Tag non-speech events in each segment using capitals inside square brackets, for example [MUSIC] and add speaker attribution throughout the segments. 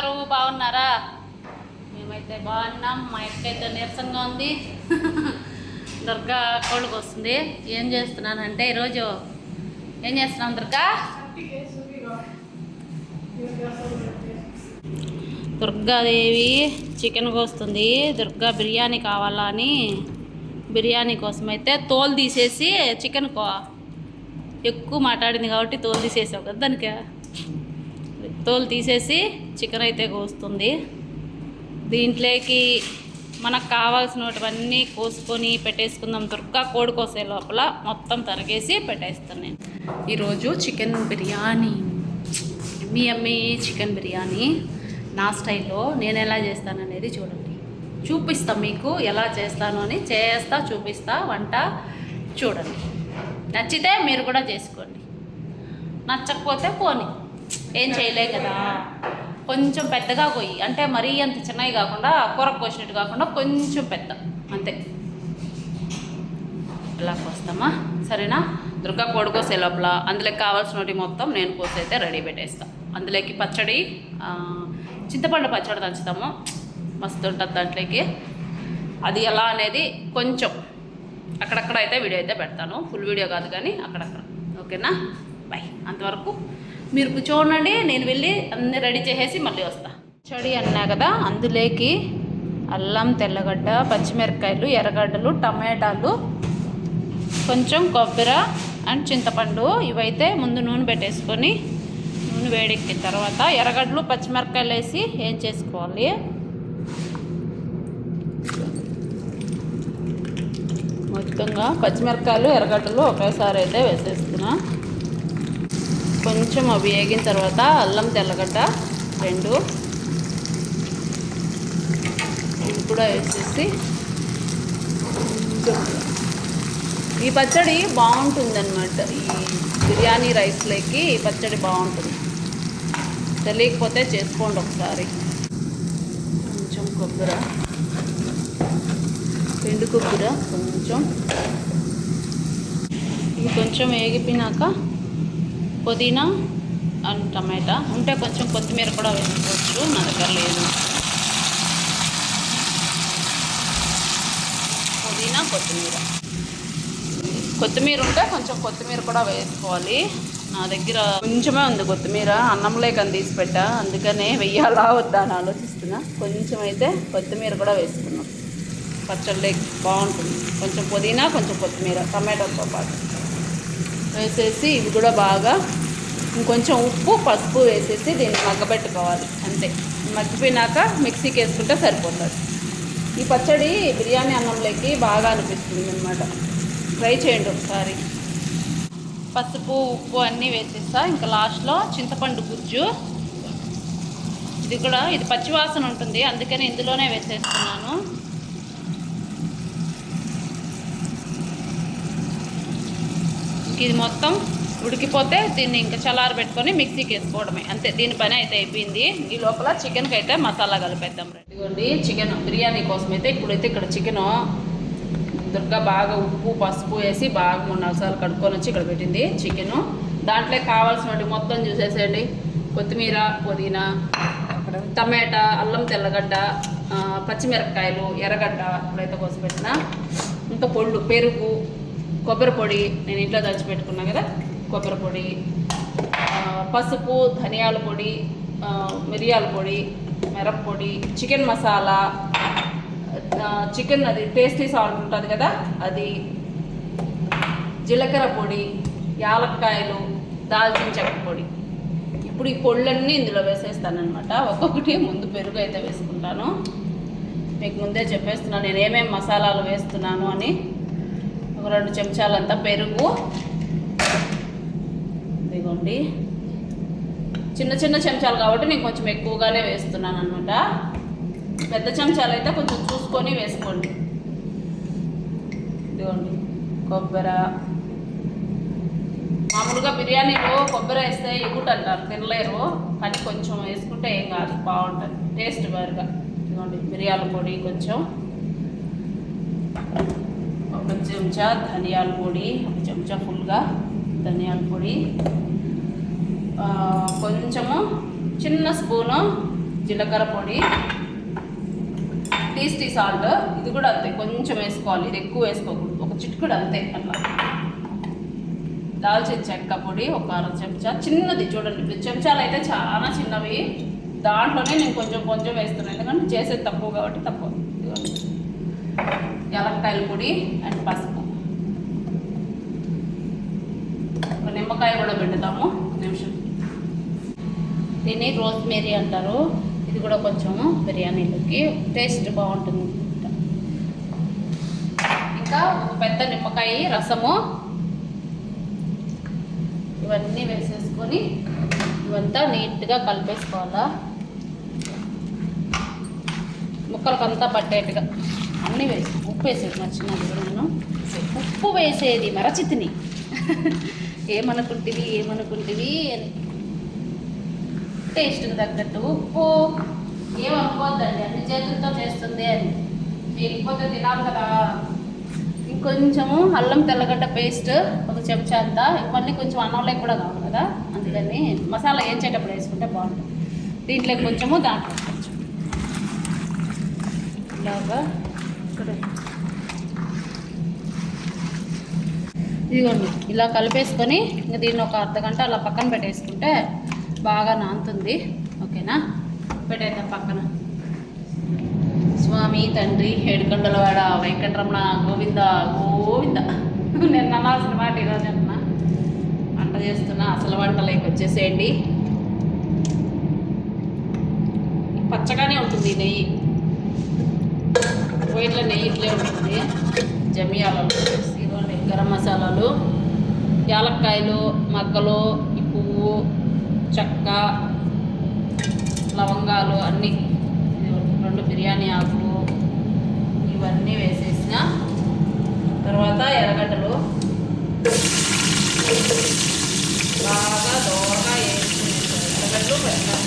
Speaker 1: ఉన్నారు బాగున్నారా? మేమైతే బాగున్నాం మా అక్క అయితే నీరసంగా ఉంది. [LAUGHS] దుర్గా కోళ్ళకి వస్తుంది. ఏం చేస్తున్నానంటే ఈరోజు ఏం చేస్తున్నాం దుర్గా? దుర్గాదేవి చికెన్ కోస్తుంది. దుర్గా బిర్యానీ కావాలా అని బిర్యానీ కోసం అయితే తోలు తీసేసి చికెన్ కో ఎక్కువ మాట్లాడింది కాబట్టి తోలు తీసేసావు కదా దానికి. తోలు తీసేసి చికెన్ అయితే కోస్తుంది. దీంట్లోకి మనకు కావాల్సినటువన్నీ కోసుకొని పెట్టేసుకుందాం. దుర్గా కోడి కోసే లోపల మొత్తం తరిగేసి పెట్టేస్తాను నేను. ఈరోజు చికెన్ బిర్యానీ. మీ అమ్మి చికెన్ బిర్యానీ. నా స్టైల్లో నేను ఎలా చేస్తాను అనేది చూడండి. చూపిస్తా మీకు ఎలా చేస్తాను అని. చేస్తా చూపిస్తా వంట చూడండి. నచ్చితే మీరు కూడా చేసుకోండి. నచ్చకపోతే పోనీ. ఏం చేయలేదు కదా. కొంచెం పెద్దగా కొయ్యి. అంటే మరీ అంత చిన్నవి కాకుండా కూరకు కోసినట్టు కాకుండా కొంచెం పెద్ద. అంతే. ఇలా కోస్తామా? సరేనా? దుర్గా కోడి కోసే లోపల అందులోకి కావాల్సినవి మొత్తం నేను కోసైతే రెడీ పెట్టేస్తాను అందులోకి పచ్చడి చింతపండు పచ్చడి దంచుతాము. మస్తు ఉంటుంది దాంట్లోకి. అది ఎలా అనేది కొంచెం అక్కడక్కడ అయితే వీడియో అయితే పెడతాను. ఫుల్ వీడియో కాదు కానీ అక్కడక్కడ. ఓకేనా? బాయ్ అంతవరకు మీరు కూర్చోండి నేను వెళ్ళి అన్నీ రెడీ చేసేసి మళ్ళీ వస్తా. చెడి అన్నా కదా అందులోకి అల్లం తెల్లగడ్డ పచ్చిమిరపకాయలు ఎర్రగడ్డలు టమాటాలు కొంచెం కొబ్బరి అండ్ చింతపండు ఇవైతే ముందు నూనె పెట్టేసుకొని నూనె వేడెక్కిన తర్వాత ఎర్రగడ్డలు పచ్చిమిరపకాయలు వేసి ఏం చేసుకోవాలి? మొత్తంగా పచ్చిమిరపకాయలు ఎర్రగడ్డలు ఒకేసారి అయితే వేసేస్తున్నా. కొంచెం అవి వేగిన తర్వాత అల్లం తెల్లగడ్డ రెండు. ఇది కూడా వేసేసి ఈ పచ్చడి బాగుంటుంది అనమాట ఈ బిర్యానీ రైస్లోకి ఈ పచ్చడి బాగుంటుంది. తెలియకపోతే చేసుకోండి ఒకసారి. కొంచెం కొబ్బరి. ఎండు కొబ్బరి కొంచెం. ఇది కొంచెం వేగిపోయినాక పుదీనా అండ్ టమాటా. ఉంటే కొంచెం కొత్తిమీర కూడా వేసుకోవచ్చు నా దగ్గర లేదు. పుదీనా కొత్తిమీర. కొత్తిమీర ఉంటే కొంచెం కొత్తిమీర కూడా వేసుకోవాలి. నా దగ్గర కొంచెమే ఉంది కొత్తిమీర అన్నంలో కానీ తీసి పెట్టా. అందుకనే వెయ్యాలా వద్దా అని ఆలోచిస్తున్నా. కొంచెం అయితే కొత్తిమీర కూడా వేసుకున్నాం. పచ్చళ్ళకి బాగుంటుంది. కొంచెం పుదీనా కొంచెం కొత్తిమీర టమాటోతో పాటు. వేసేసి ఇవి కూడా బాగా ఇంకొంచెం ఉప్పు పసుపు వేసేసి దీన్ని మగ్గబెట్టుకోవాలి అంతే. మగ్గిపోయినాక మిక్సీకి వేసుకుంటే సరిపోతుంది. ఈ పచ్చడి బిర్యానీ అన్నంలోకి బాగా అనిపిస్తుంది అనమాట ట్రై చేయండి ఒకసారి. పసుపు ఉప్పు అన్నీ వేసేస్తా. ఇంకా లాస్ట్లో చింతపండు గుజ్జు. ఇది కూడా ఇది పచ్చివాసన ఉంటుంది అందుకని ఇందులోనే వేసేస్తున్నాను. ఇది మొత్తం ఉడికిపోతే దీన్ని ఇంకా చల్లారు పెట్టుకొని మిక్సీకి వేసుకోవడమే. అంతే దీనిపైన అయితే అయిపోయింది. ఈ లోపల చికెన్కి అయితే మసాలా కలిపేద్దాం. ఇదిగోండి చికెన్ బిర్యానీ కోసం అయితే ఇప్పుడైతే ఇక్కడ చికెన్ దుర్గా బాగా ఉప్పు పసుపు వేసి బాగా మూడు నాలుగు సార్లు కడుక్కొని వచ్చి ఇక్కడ పెట్టింది చికెన్. దాంట్లో కావాల్సినవి మొత్తం చూసేసేయండి. కొత్తిమీర పుదీనా టమాటా అల్లం తెల్లగడ్డ పచ్చిమిరపకాయలు ఎర్రగడ్డ ఇప్పుడైతే కోసి పెట్టిన. ఇంకా పొళ్ళు పెరుగు కొబ్బరి పొడి నేను ఇంట్లో దంచిపెట్టుకున్నా కదా. కొబ్బరి పొడి పసుపు ధనియాల పొడి మిరియాల పొడి మిరప్పొడి చికెన్ మసాలా చికెన్ అది టేస్టీ సాల్ట్ ఉంటుంది కదా అది జీలకర్ర పొడి యాలక్కాయలు దాల్చిన చెక్క పొడి. ఇప్పుడు ఈ పొళ్ళన్నీ ఇందులో వేసేస్తానమాట ఒక్కొక్కటి ముందు పెరుగు అయితే వేసుకుంటాను. మీకు ముందే చెప్పేస్తున్నాను నేను ఏమేమి మసాలాలు వేస్తున్నాను అని. ఒక రెండు చెంచాలంతా పెరుగు ఇదిగోండి. చిన్న చిన్న చెంచాలు కాబట్టి నేను కొంచెం ఎక్కువగానే వేస్తున్నాను అనమాట పెద్ద చెంచాలు అయితే కొంచెం చూసుకొని వేసుకోండి. ఇదిగోండి కొబ్బరి. మామూలుగా బిర్యానీలో కొబ్బరి వేస్తే ఎగుట్ అంటారు తినలేరు. కానీ కొంచెం వేసుకుంటే ఏం కాదు బాగుంటుంది టేస్ట్ వేరుగా ఇదిగోండి మిరియాల పొడి కొంచెం. ఒక చెంచా ధనియాల పొడి ఒక చెంచా ఫుల్గా ధనియాల పొడి. కొంచెము చిన్న స్పూను జీలకర్ర పొడి టేస్టీ సాల్ట్ ఇది కూడా అంతే కొంచెం వేసుకోవాలి ఇది ఎక్కువ వేసుకోకూడదు ఒక చిటికుడు అంతే అట్లా. దాల్చిన చెక్క పొడి ఒక అర చెంచా చిన్నది చూడండి చెంచాలు అయితే చాలా చిన్నవి దాంట్లోనే నేను కొంచెం కొంచెం వేస్తున్నాను ఎందుకంటే చేసేది తక్కువ కాబట్టి తక్కువ. యాలక్కాయల పొడి అండ్ పసుపు. నిమ్మకాయ కూడా పెడతాము దీన్ని రోజ్మేరీ అంటారు. ఇది కూడా కొంచెము బిర్యానీలోకి టేస్ట్ బాగుంటుంది. ఇంకా ఒక పెద్ద నిమ్మకాయ రసము. ఇవన్నీ వేసేసుకొని ఇవంతా నీట్గా కలిపేసుకోవాలా. ముక్కలకంతా పట్టేట్టుగా అన్నీ వేసి ఉప్పు వేసేది నచ్చినది కూడా నేను. ఉప్పు వేసేది మరచితిని. [LAUGHS] ఏమనుకుంటివి ఏమనుకుంటివి అని. టేస్ట్కి తగ్గట్టు ఉప్పు ఏమనుకోవద్దండి అన్ని చేతులతో చేస్తుంది అని. లేకపోతే తినాలి కదా. ఇంకొంచెము అల్లం తెల్లగడ్డ పేస్ట్ ఒక చెంచా అంతా మళ్ళీ కొంచెం అన్నంలోకి కూడా కావాలి కదా. అందుకని మసాలా వేయించేటప్పుడు వేసుకుంటే బాగుంటుంది. దీంట్లో కొంచెము దాంట్లో కొంచెం. ఇలాగా ఇక్కడ. ఇదిగోండి ఇలా కలిపేసుకొని ఇంకా దీన్ని ఒక అర్ధ గంట అలా పక్కన పెట్టేసుకుంటే బాగా నానుతుంది ఓకేనా? పెట్టేద్దాం పక్కన. స్వామి తండ్రి ఏడుకొండలవాడ వెంకటరమణ గోవింద గోవింద. నేను అనాల్సిన మాట ఈరోజు అంటున్నా. వంట చేస్తున్నా అసలు వంటలోకి వచ్చేసేయండి పచ్చగానే ఉంటుంది నెయ్యి. వైట్ల నెయ్యి ఇట్లే ఉంటుంది. జమియాలలో గరం మసాలాలు యాలక్కాయలు మగ్గలు ఈ పువ్వు చెక్క లవంగాలు అన్నీ రెండు బిర్యానీ ఆకులు ఇవన్నీ వేసేసిన. తర్వాత ఎర్రగడ్డలు. బాగా దోరగా వేసి ఎర్రగడ్డలు పెడతాను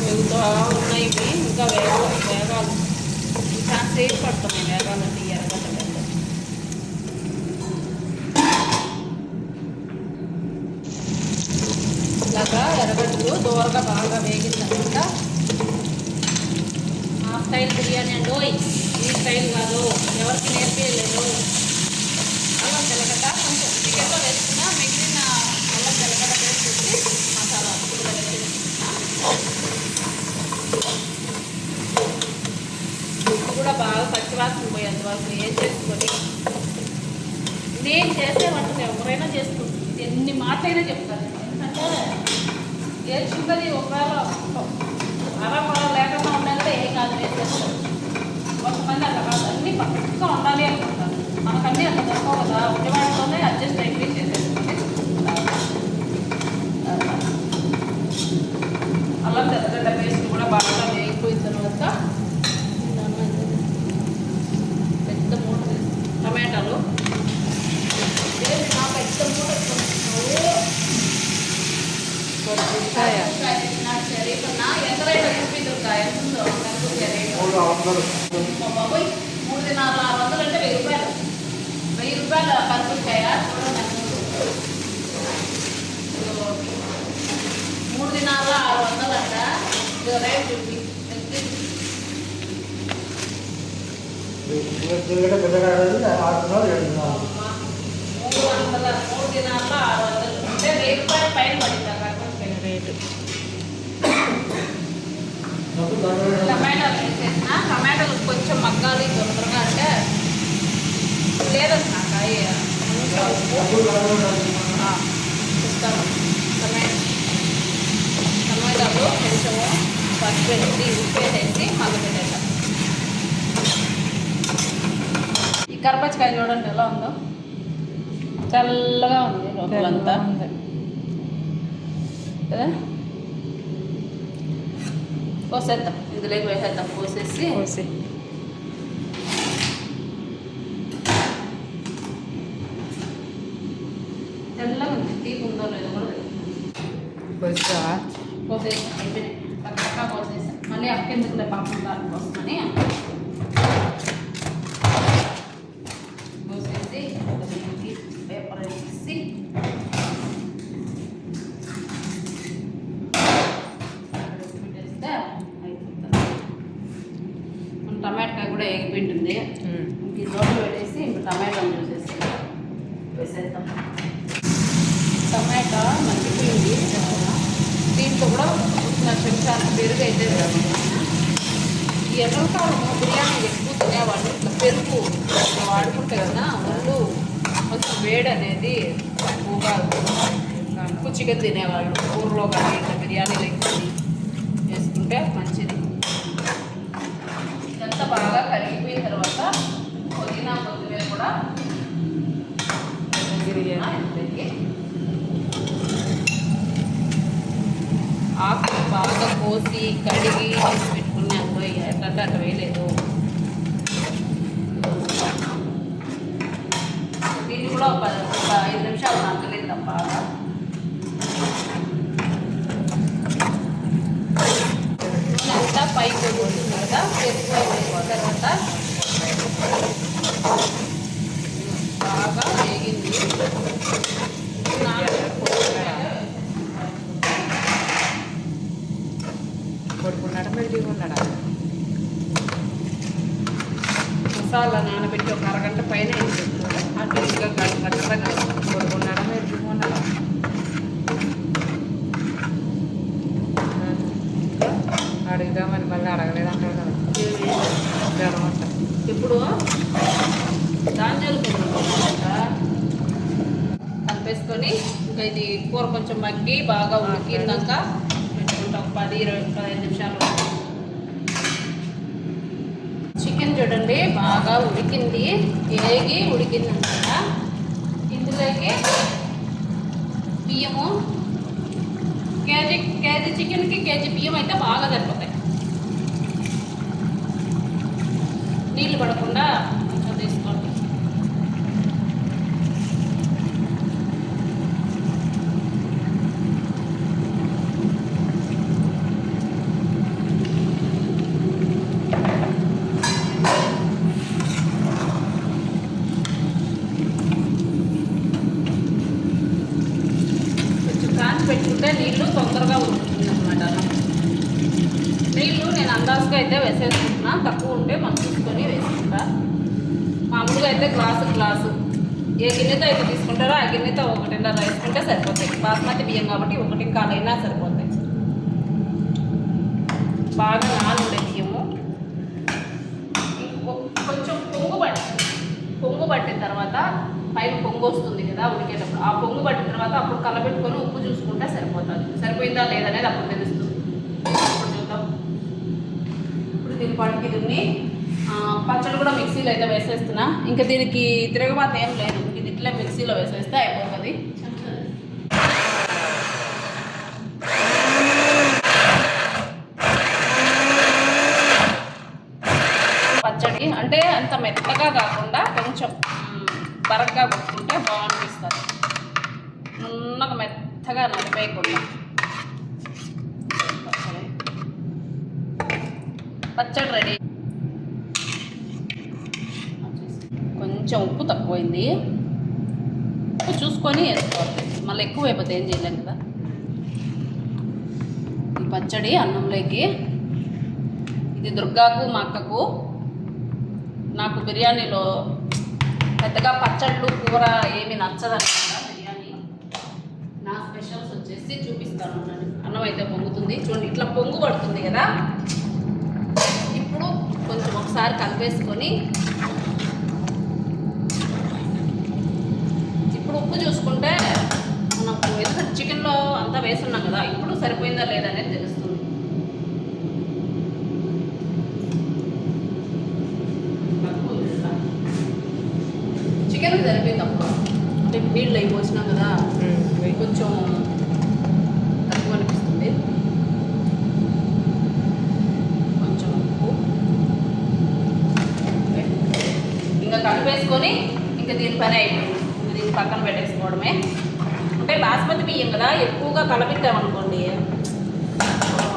Speaker 1: వేగుతూ ఉన్నాయి ఇంకా వేగ వేగాలి. చాలా సేపు పడుతుంది వేగాలంటే ఇలాగా ఎర్రగడ్డలు దోరగా బాగా వేగిన తర్వాత ఆ స్టైల్ బిర్యానీ అండి ఓయ్ ఈ స్టైల్ కాదు ఎవరికి నేర్పించలేదు అల్లం తెల్లగడ్డ కొంచెం చికెన్లో వేసుకున్న మిగిలిన అల్లం తెల్లగడ్డ పేస్ట్ మసాలా కూడా కూడా బాగా పచ్చివాసన పోయేంత వరకు ఏం చేసుకొని నేను చేసే వంటలు ఎవరైనా చేసుకుంటుంది ఎన్ని మాటలైనా చెప్తాను ఏ చిన్నది ఒకవేళ అలా పొలం లేకుండా ఉన్నా కూడా ఏం కాదు నేను చేస్తాను కొంతమంది అట్లా కాదు అన్నీ పక్కగా ఉండాలి అనుకుంటారు మనకన్నీ అట్లా దొరకవు కదా ఉండే వాటితోనే అడ్జస్ట్ అయిపోయి చేసేసుకొని అల్లం తెల్లగడ్డ పేస్ట్ కూడా బాగా వేగిపోయిన తర్వాత పెద్ద మూట వేసి- టమాటాలు లేదు, నా పెద్ద మూట కొనుక్కున్నావు.
Speaker 2: కొద్దిగా
Speaker 1: నాకు శరీరన్నా ఎంత రేటు చూపించుగా ఎంత ఉందో నాకు శరీరం మా బాబోయ్ మూడు దినాలు ఆరు వందలు అంటే వెయ్యి రూపాయలు వెయ్యి రూపాయలు కనిపించాయ చూడండి నాకు ఇదిగో. మూడు దినాల ఆరు వందలు అంట ఇదిగో రేట్ చూపి ఎంత ఇది? అమ్మా. మూడు వందల మూడు దినాల ఆరు వందలు అంటే వెయ్యి రూపాయల పైన పడింది ఆ కనిపించిన రేటు టమాటాలు వేసేసిన టమాటాలు కొంచెం మగ్గాలి తొందరగా అంటే లేదండి ఇస్తాను టమాటా టమాటాలు కొంచెము ఈ కరపచ్చకాయ చూడండి ఎలా ఉందో. చల్లగా ఉంది లోపలంతా. కదా? పోసేద్దాం. ఇందులోకి వేసేద్దాం పోసేసి
Speaker 2: కోసి
Speaker 1: తెల్లగా ఉంది తీపి ఉందో లేదో కూడా తెలియదు.
Speaker 2: కొద్దిగా
Speaker 1: పోసేసి అయిపోయినాయి. పక్కగా పోసేసి. మళ్ళీ అక్కెందుకులే పాపం దానికోసమని పోసేసి దీనికి పేపర్ వేసి నిమిషాలు పెరుగు అయితే వేసుకున్నాను. బిర్యానీ ఎక్కువ తినేవాళ్ళు ఇట్లా పెరుగు ఇట్లా వాడుకుంటే కదా ఒళ్ళు కొంచెం వేడి అనేది తక్కువగా ఎక్కువ చికెన్ తినేవాళ్ళు ఊర్లో కానీ ఇట్లా బిర్యానీలు ఎక్కువ చేసుకుంటే మంచిది ఇదంతా బాగా కరిగిపోయిన తర్వాత పుదీనా కొత్తిమీర కూడా బిర్యానీ ఆకు బాగా కోసి కడిగి తీసి పెట్టుకున్నాను ఎట్లా అట్లా వేయలేదు. దీన్ని కూడా ఒక ఒక ఐదు నిమిషాలు నక్కలేదు బాగా నూనె అంతా పైకి వదులుతుంది కదా పెరుగు తర్వాత బాగా వేగింది. మసాలా నానబెట్టి ఒక అరగంట పైన వేసేసుకోవాలి. అటు ఇటుగా గంట గంటగా
Speaker 2: పడుకున్నాడా మెల్లిగా ఉన్నాడా అడుగుదామని మళ్ళీ అడగలేదు అంటాడు కదా జ్వరం అంట
Speaker 1: ఇప్పుడు ధాన్యాలు కలిపేసుకొని ఇంకా ఇది కూర కొంచెం మగ్గి బాగా ఉడికిందాక పెట్టుకుంటాం ఒక పది ఇరవై పదిహేను నిమిషాలు చికెన్ చూడండి బాగా ఉడికింది ఏగి ఉడికింది అనమాట ఇందులోకి బియ్యము. కేజీ కేజీ చికెన్కి కేజీ బియ్యం అయితే బాగా సరిపోతాయి. నీళ్ళు పడకుండా కొంచెం తీసుకోండి కొంచెం కాచి పెట్టుకుంటే నీళ్ళు తొందరగా ఉడుకుతుంది నీళ్ళు నేను అందాజుగా అయితే వేసేసుకుంటున్నా. తక్కువ ఉంటే మనం చూసుకొని వేసుకుంటా. మామూలుగా అయితే గ్లాసు గ్లాసు. ఏ గిన్నెతో అయితే తీసుకుంటారో ఆ గిన్నెతో ఒకటిన్నర వేసుకుంటే సరిపోతాయి. బాస్మతి బియ్యం కాబట్టి ఒకటి కాలైనా సరిపోతాయి. బాగా నానుండే బియ్యము. కొంచెం పొంగు పట్టి. పొంగు పట్టిన తర్వాత పైన పొంగు వస్తుంది కదా ఉడికేటప్పుడు. ఆ పొంగు పట్టిన తర్వాత అప్పుడు కలబెట్టుకొని ఉప్పు చూసుకుంటే సరిపోతుంది. సరిపోయిందా లేదనేది అప్పుడు తెలుస్తుంది. అప్పుడు చూద్దాం. ఇప్పుడు దీని పాటికి దీన్ని పచ్చడి కూడా మిక్సీలో అయితే వేసేస్తున్నా. ఇంకా దీనికి తిరగబాత ఏం లేదు. ఇది ఇట్లా మిక్సీలో వేసేస్తే అయిపోతుంది. కొంచెం ఉప్పు తక్కువైంది. ఉప్పు చూసుకొని వేసుకోవాలి. మళ్ళీ ఎక్కువ అయిపోతే ఏం చేయలేం కదా. ఈ పచ్చడి అన్నంలోకి ఇది దుర్గాకు మా అక్కకు నాకు బిర్యానీలో పెద్దగా పచ్చళ్ళు కూర ఏమి నచ్చదనమాట బిర్యానీ. నా స్పెషల్స్ వచ్చేసి చూపిస్తాను అన్నం అయితే పొంగుతుంది. చూడండి ఇట్లా పొంగు పడుతుంది కదా. ఇప్పుడు కొంచెం ఒకసారి కలిపేసుకొని ఇప్పుడు ఉప్పు చూసుకుంటే మనకు ఎందుకంటే చికెన్లో అంతా వేసున్నాం కదా ఇప్పుడు సరిపోయిందా లేదా అనేది తెలుస్తుంది. చికెన్ సరిపోయింది అప్పుడు అంటే నీళ్ళు అయి పోసినాం కదా కొంచెం తక్కువ అనిపిస్తుంది. కొంచెం ఉప్పు. ఇంకా కలిపేసుకొని ఇంకా దీని పని అయిపోయింది. దీన్ని పక్కన పెట్టేసుకోవడమే. అంటే బాస్మతి బియ్యం కదా ఎక్కువగా కలపెట్టామనుకోండి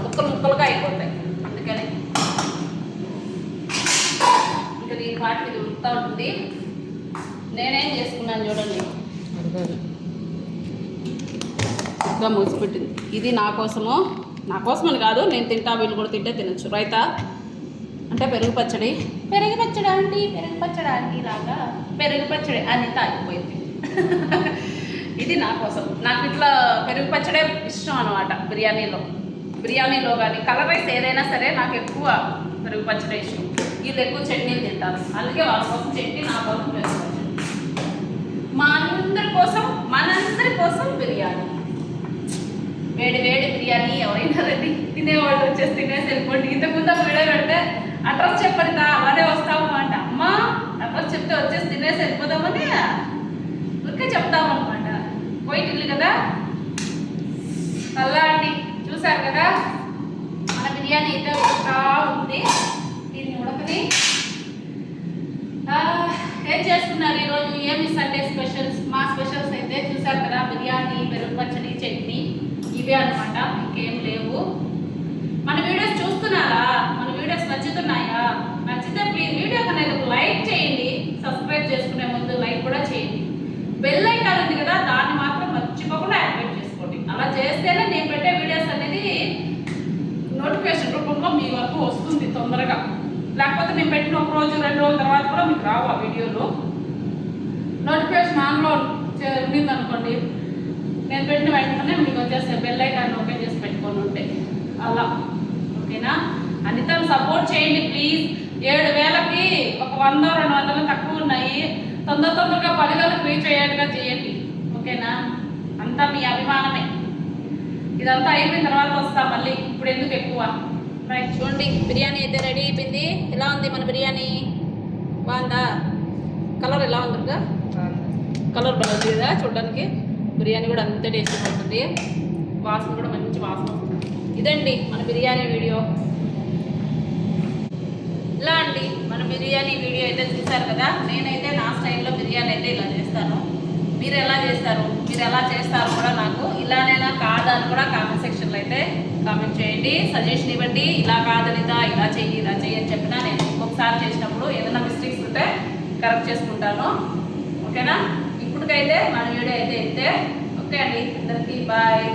Speaker 1: ముక్కలు ముక్కలుగా అయిపోతాయి. అందుకని ఇంకా దీని పాటికి ఇది ఉడుకుతూ ఉంటుంది. నేనేం చేసుకున్నాను చూడండి. ఇంకా మూసిపెట్టింది. ఇది నా కోసము నా కోసమని కాదు నేను తింటా వీళ్ళు కూడా తింటే తినచ్చు. రైతా? అంటే పెరుగు పచ్చడి? పెరుగు పచ్చడి ఆంటీ పెరుగు పచ్చడి ఆంటీ లాగా పెరుగు పచ్చడి అని తాగిపోయింది. ఇది నా కోసం. నాకు ఇట్లా పెరుగు పచ్చడే ఇష్టం అనమాట బిర్యానీలో. బిర్యానీలో కానీ కలర్ రైస్ ఏదైనా సరే నాకు ఎక్కువ పెరుగు పచ్చడే ఇష్టం. వీళ్ళు ఎక్కువ చట్నీలు తింటారు. అందుకే వాళ్ళ కోసం చట్నీ నా కోసం పెరుగు మా అందరి కోసం మనందరి కోసం బిర్యానీ. వేడి వేడి బిర్యానీ ఎవరైనా రెడీ. తినేవాళ్ళు వచ్చేసి తినేసి వెళ్ళిపోండి. ఇంతకుముందు వీడియో పెడితే అడ్రస్ చెప్పండి తా అలానే వస్తాము అంట. అమ్మ అడ్రస్ చెప్తే వచ్చేసి తినేసి వెళ్ళిపోదామని ఊరికే చెప్తాము పోయింది కదా? అలా అండి చూసారు కదా? మన బిర్యానీ అయితే ఉడుకుతా ఉంది. దీన్ని ఉడకని. ఏం చేసుకున్నారు ఈరోజు? ఏమి సండే స్పెషల్స్ మా స్పెషల్స్ అయితే చూసారు కదా బిర్యానీ పెరుగు పచ్చడి చట్నీ ఇవే అనమాట ఇంకేం లేవు మన వీడియోస్ చూస్తున్నారా మన వీడియోస్ నచ్చుతున్నాయా నచ్చితే ప్లీజ్ వీడియో అనేది ఒక లైక్ చేయండి సబ్స్క్రైబ్ చేసుకునే ముందు లైక్ కూడా చేయండి బెల్ ఐకాన్ ఉంది కదా దాన్ని మాత్రం మర్చిపోకుండా యాక్టివేట్ చేసుకోండి అలా చేస్తేనే నేను పెట్టే వీడియోస్ అనేది నోటిఫికేషన్ రూపంలో మీకు వస్తుంది తొందరగా. లేకపోతే నేను పెట్టిన ఒక రోజు రెండు రోజుల తర్వాత కూడా మీకు రావు ఆ వీడియోలో. నోటిఫికేషన్ ఆన్లో ఉండింది అనుకోండి నేను పెట్టిన వెంటనే మీకు వచ్చేస్తే బెల్ ఐకాన్ ఓపెన్ చేసి పెట్టుకొని ఉంటే. అలా. ఓకేనా? అనితను సపోర్ట్ చేయండి ప్లీజ్ ఏడు వేలకి ఒక వంద రెండు వందలు తక్కువ ఉన్నాయి. తొందర తొందరగా పది వేలకు రీచ్ అయ్యేట్టుగా చేయండి. ఓకేనా? అంతా మీ అభిమానమే. ఇదంతా అయిపోయిన తర్వాత వస్తా మళ్ళీ. ఇప్పుడు ఎందుకు ఎక్కువ? రైట్ చూడండి బిర్యానీ అయితే రెడీ అయిపోయింది. ఎలా ఉంది మన బిర్యానీ? బాగుందా? కలర్ ఎలా ఉందిగా కలర్ బాగుంది కదా చూడడానికి? బిర్యానీ కూడా అంతే టేస్ట్గా ఉంటుంది. వాసన కూడా మంచి వాసన వస్తుంది. ఇదండి మన బిర్యానీ వీడియో. ఇలా అండి మన బిర్యానీ వీడియో అయితే చూశారు కదా? నేనైతే నా స్టైల్లో బిర్యానీ అయితే ఇలా చేస్తాను. మీరు ఎలా చేస్తారు? మీరు ఎలా చేస్తారు కూడా నాకు ఇలానైనా కాదా అని కూడా కామెంట్ సెక్షన్లో అయితే కామెంట్ చేయండి సజెషన్ ఇవ్వండి. ఇలా కాదనిదా ఇలా చెయ్యి ఇలా చెయ్యి అని చెప్పినా నేను ఒకసారి చేసినప్పుడు ఏదైనా మిస్టేక్స్ ఉంటే కరెక్ట్ చేసుకుంటాను. ఓకేనా? ఇప్పటికైతే మన వీడియో అయితే అయితే ఓకే అండి. అందరికీ బాయ్